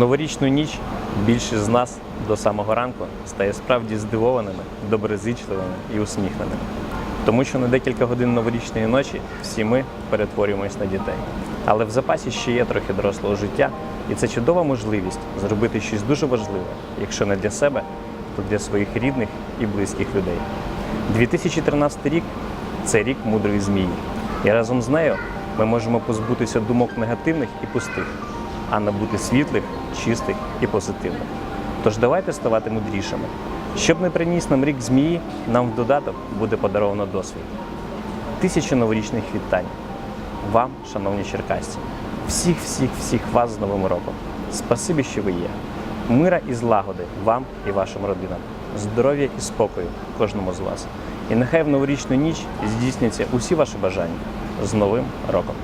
новорічну ніч більшість з нас до самого ранку стає справді здивованими, доброзичливими і усміхненими. Тому що на декілька годин новорічної ночі всі ми перетворюємось на дітей. Але в запасі ще є трохи дорослого життя, і це чудова можливість зробити щось дуже важливе, якщо не для себе, то для своїх рідних і близьких людей. 2013 рік це рік мудрої змії. І разом з нею ми можемо позбутися думок негативних і пустих, а набути світлих, чистих і позитивних. Тож давайте ставати мудрішими. Щоб не приніс нам рік змії, нам в додаток буде подаровано досвід. Тисячі новорічних вітань. Вам, шановні черкасці, всіх, всіх, всіх вас з Новим роком. Спасибі, що ви є. Мира і злагоди вам і вашим родинам. Здоров'я і спокою кожному з вас. І нехай в новорічну ніч здійсняться усі ваші бажання з Новим роком.